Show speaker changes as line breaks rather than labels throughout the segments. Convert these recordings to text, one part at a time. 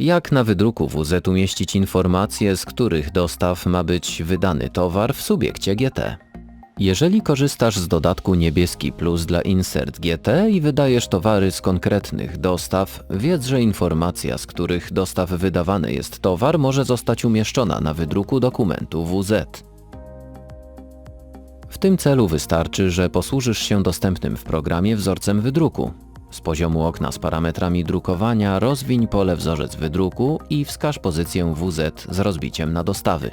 Jak na wydruku WZ umieścić informacje, z których dostaw ma być wydany towar w subiekcie GT? Jeżeli korzystasz z dodatku Niebieski Plus dla Insert GT i wydajesz towary z konkretnych dostaw, wiedz, że informacja, z których dostaw wydawany jest towar, może zostać umieszczona na wydruku dokumentu WZ. W tym celu wystarczy, że posłużysz się dostępnym w programie wzorcem wydruku. Z poziomu okna z parametrami drukowania rozwiń pole wzorzec wydruku i wskaż pozycję WZ z rozbiciem na dostawy.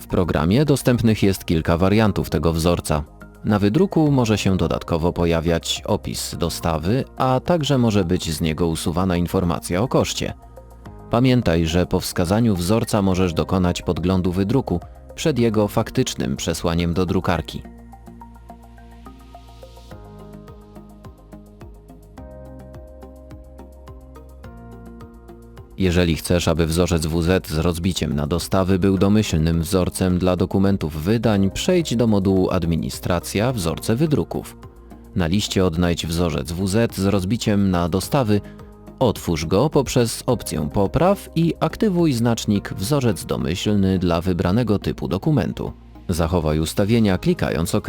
W programie dostępnych jest kilka wariantów tego wzorca. Na wydruku może się dodatkowo pojawiać opis dostawy, a także może być z niego usuwana informacja o koszcie. Pamiętaj, że po wskazaniu wzorca możesz dokonać podglądu wydruku przed jego faktycznym przesłaniem do drukarki. Jeżeli chcesz, aby wzorzec WZ z rozbiciem na dostawy był domyślnym wzorcem dla dokumentów wydań, przejdź do modułu Administracja Wzorce wydruków. Na liście odnajdź wzorzec WZ z rozbiciem na dostawy, otwórz go poprzez opcję Popraw i aktywuj znacznik Wzorzec domyślny dla wybranego typu dokumentu. Zachowaj ustawienia klikając OK.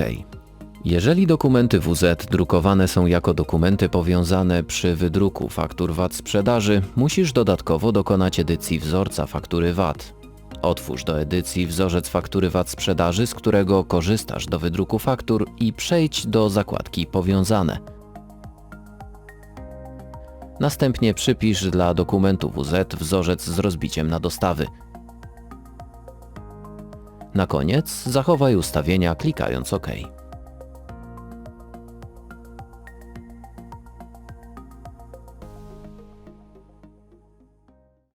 Jeżeli dokumenty WZ drukowane są jako dokumenty powiązane przy wydruku faktur VAT sprzedaży, musisz dodatkowo dokonać edycji wzorca faktury VAT. Otwórz do edycji wzorzec faktury VAT sprzedaży, z którego korzystasz do wydruku faktur i przejdź do zakładki Powiązane. Następnie przypisz dla dokumentu WZ wzorzec z rozbiciem na dostawy. Na koniec zachowaj ustawienia klikając OK.